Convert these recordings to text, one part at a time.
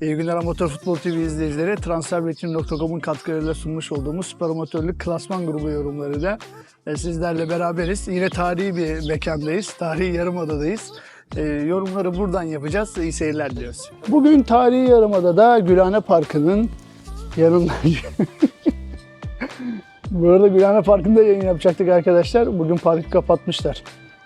İyi günler Amatör Futbol TV izleyicileri. Transferbettin.com'un katkılarıyla sunmuş olduğumuz Süper Amatörlük Klasman grubu yorumlarıyla e, sizlerle beraberiz. Yine tarihi bir mekandayız. Tarihi Yarımada'dayız. E, yorumları buradan yapacağız. İyi seyirler diliyoruz. Bugün tarihi Yarımada'da Gülhane Parkı'nın yanında... Bu arada Gülhane Parkı'nda yayın yapacaktık arkadaşlar. Bugün parkı kapatmışlar.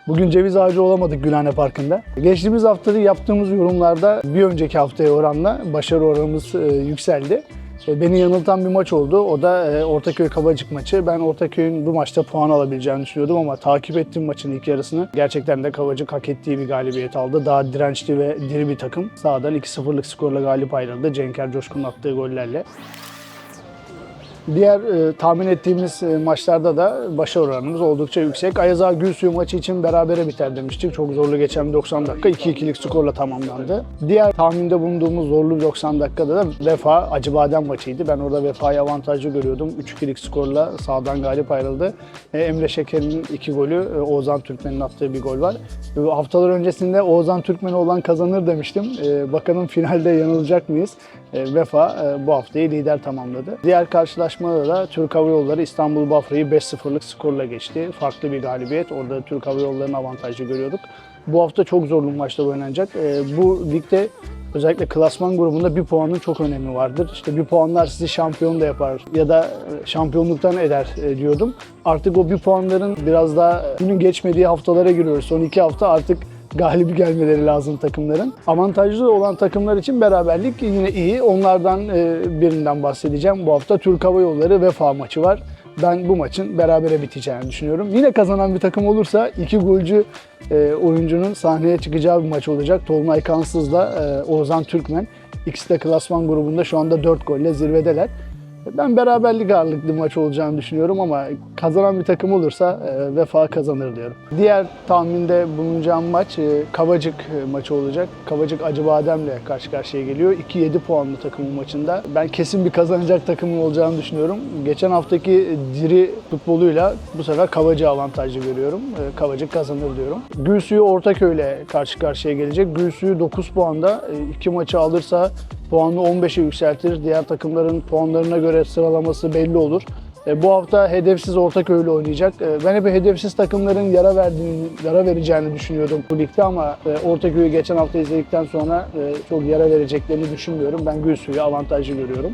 Bugün ceviz ağacı olamadık Gülhane Parkı'nda. Geçtiğimiz haftada yaptığımız yorumlarda bir önceki haftaya oranla başarı oranımız e, yükseldi. E, beni yanıltan bir maç oldu. O da e, Ortaköy Kabacık maçı. Ben Ortaköy'ün bu maçta puan alabileceğini düşünüyordum ama takip ettim maçın ilk yarısını. Gerçekten de Kabacık hak ettiği bir galibiyet aldı. Daha dirençli ve diri bir takım. Sağdan 2-0'lık skorla galip ayrıldı. Cenker Coşkun'un attığı gollerle. Diğer e, tahmin ettiğimiz e, maçlarda da başarı oranımız oldukça yüksek. Ayaza Gülsuyu maçı için berabere biter demiştik. Çok zorlu geçen bir 90 dakika 2-2'lik skorla tamamlandı. Diğer tahminde bulunduğumuz zorlu bir 90 dakikada da Vefa Acıbadem maçıydı. Ben orada Vefa'yı avantajlı görüyordum. 3-2'lik skorla sağdan galip ayrıldı. E, Emre Şeker'in iki golü, e, Oğuzhan Türkmen'in attığı bir gol var. E, haftalar öncesinde Oğuzhan Türkmen'e olan kazanır demiştim. E, bakalım finalde yanılacak mıyız? E, Vefa e, bu haftayı lider tamamladı. Diğer karşılaşmada da Türk Hava Yolları İstanbul Bafra'yı 5-0'lık skorla geçti. Farklı bir galibiyet. Orada Türk Hava Yolları'nın avantajı görüyorduk. Bu hafta çok zorlu maçlar oynanacak. E, bu ligde özellikle klasman grubunda bir puanın çok önemi vardır. İşte bir puanlar sizi şampiyon da yapar ya da e, şampiyonluktan eder e, diyordum. Artık o bir puanların biraz daha günün geçmediği haftalara giriyoruz. Son iki hafta artık galibi gelmeleri lazım takımların. Avantajlı olan takımlar için beraberlik yine iyi. Onlardan e, birinden bahsedeceğim. Bu hafta Türk Hava Yolları Vefa maçı var. Ben bu maçın berabere biteceğini düşünüyorum. Yine kazanan bir takım olursa iki golcü e, oyuncunun sahneye çıkacağı bir maç olacak. Tolunay Kansız'la e, Oğuzhan Türkmen. İkisi de klasman grubunda şu anda 4 golle zirvedeler. Ben beraberlik ağırlıklı maç olacağını düşünüyorum ama kazanan bir takım olursa e, Vefa kazanır diyorum. Diğer tahminde bulunacağım maç e, Kavacık e, maçı olacak. Kavacık Acıbadem'le karşı karşıya geliyor. 2-7 puanlı takımın maçında. Ben kesin bir kazanacak takımın olacağını düşünüyorum. Geçen haftaki diri futboluyla bu sefer Kavacık'ı avantajlı görüyorum. E, Kavacık kazanır diyorum. Gülsuyu Ortaköy'le karşı karşıya gelecek. Gülsuyu 9 puanda 2 maçı alırsa puanını 15'e yükseltir. Diğer takımların puanlarına göre sıralaması belli olur. E, bu hafta hedefsiz Ortaköy'le oynayacak. E, ben hep hedefsiz takımların yara verdiğini, yara vereceğini düşünüyordum bu ligde ama e, Ortaköy'ü geçen hafta izledikten sonra e, çok yara vereceklerini düşünmüyorum. Ben Gülsu'yu avantajlı görüyorum.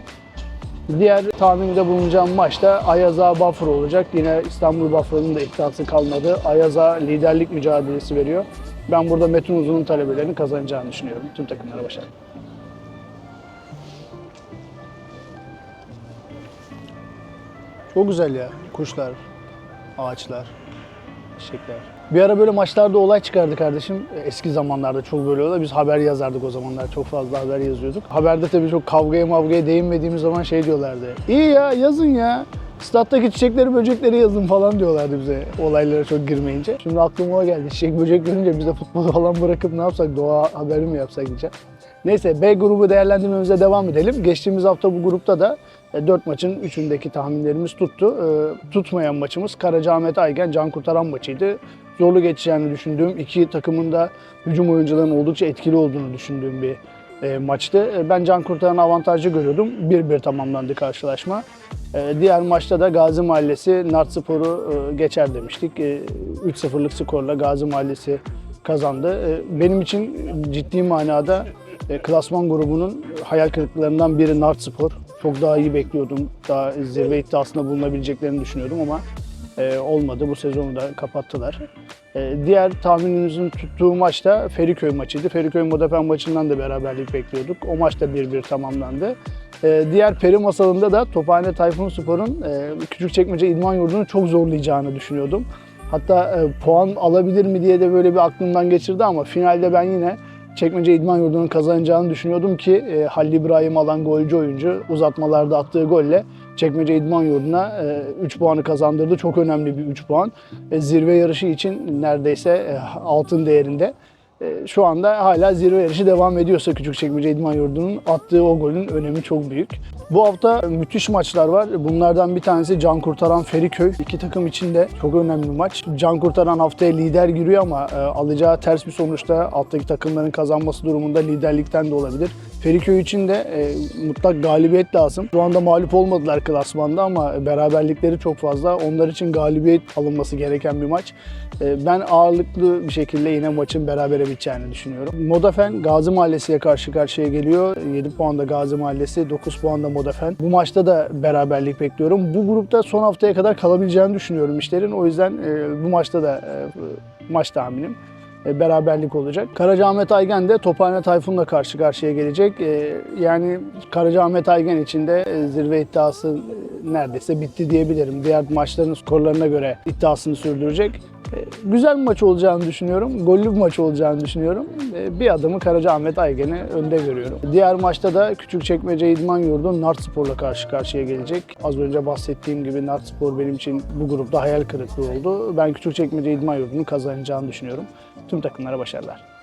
Diğer tahminde bulunacağım maçta Ayaza Bafra olacak. Yine İstanbul Bafra'nın da iddiası kalmadı. Ayaza liderlik mücadelesi veriyor. Ben burada Metin Uzun'un talebelerini kazanacağını düşünüyorum. Tüm takımlara başarılar. Çok güzel ya. Kuşlar, ağaçlar, çiçekler. Bir ara böyle maçlarda olay çıkardı kardeşim. Eski zamanlarda çok böyle oldu. Biz haber yazardık o zamanlar. Çok fazla haber yazıyorduk. Haberde tabii çok kavgaya mavgaya değinmediğimiz zaman şey diyorlardı. İyi ya yazın ya. Stat'taki çiçekleri böcekleri yazın falan diyorlardı bize olaylara çok girmeyince. Şimdi aklıma o geldi. Çiçek böcek görünce biz de futbolu falan bırakıp ne yapsak doğa haberi mi yapsak diyeceğim. Neyse B grubu değerlendirmemize devam edelim. Geçtiğimiz hafta bu grupta da 4 maçın 3'ündeki tahminlerimiz tuttu. E, Tutmayan maçımız Karacaahmet Aygen Can Kurtaran maçıydı. Zorlu geçeceğini düşündüğüm iki takımın da hücum oyuncularının oldukça etkili olduğunu düşündüğüm bir e, maçtı. E, Ben Can Kurtaran'ı avantajlı görüyordum. 1-1 tamamlandı karşılaşma. E, Diğer maçta da Gazi Mahallesi e, geçer demiştik. E, 3-0'lık skorla Gazi Mahallesi kazandı. E, Benim için ciddi manada e, klasman grubunun hayal kırıklıklarından biri Nartspor. Çok daha iyi bekliyordum. Daha zirve iddiasında bulunabileceklerini düşünüyordum ama e, olmadı. Bu sezonu da kapattılar. E, diğer tahminimizin tuttuğu maç da Feriköy maçıydı. Feriköy Modafen maçından da beraberlik bekliyorduk. O maç da 1-1 tamamlandı. E, diğer peri masalında da Tophane Tayfun Spor'un e, Küçükçekmece İdman Yurdu'nu çok zorlayacağını düşünüyordum. Hatta e, puan alabilir mi diye de böyle bir aklımdan geçirdi ama finalde ben yine Çekmece İdman Yurdu'nun kazanacağını düşünüyordum ki e, Halil İbrahim alan golcü oyuncu uzatmalarda attığı golle Çekmece İdman Yurdu'na 3 puanı kazandırdı. Çok önemli bir 3 puan. E, zirve yarışı için neredeyse e, altın değerinde. E, şu anda hala zirve yarışı devam ediyorsa Küçükçekmece İdman Yurdu'nun attığı o golün önemi çok büyük. Bu hafta müthiş maçlar var. Bunlardan bir tanesi Can Kurtaran Feriköy. İki takım için de çok önemli bir maç. Can Kurtaran haftaya lider giriyor ama e, alacağı ters bir sonuçta alttaki takımların kazanması durumunda liderlikten de olabilir. Feriköy için de e, mutlak galibiyet lazım. Şu anda mağlup olmadılar klasmanda ama beraberlikleri çok fazla. Onlar için galibiyet alınması gereken bir maç. E, ben ağırlıklı bir şekilde yine maçın berabere biteceğini düşünüyorum. Modafen Gazi Mahallesi'ye karşı karşıya geliyor. 7 puanda Gazi Mahallesi, 9 puanda Modafen. Bu maçta da beraberlik bekliyorum. Bu grupta son haftaya kadar kalabileceğini düşünüyorum işlerin. O yüzden e, bu maçta da e, maç tahminim beraberlik olacak. Karacaahmet Aygen de Tophane Tayfun'la karşı karşıya gelecek. E, Yani Karacaahmet Aygen için de e, zirve iddiası e, neredeyse bitti diyebilirim. Diğer maçların skorlarına göre iddiasını sürdürecek. E, Güzel bir maç olacağını düşünüyorum. Gollü bir maç olacağını düşünüyorum. E, Bir adımı Karacaahmet Aygen'i önde görüyorum. Diğer maçta da Küçükçekmece İdman Yurdu Nartspor'la karşı karşıya gelecek. Az önce bahsettiğim gibi Nartspor benim için bu grupta hayal kırıklığı oldu. Ben Küçükçekmece İdman Yurdu'nun kazanacağını düşünüyorum. Tüm takımlara başarılar.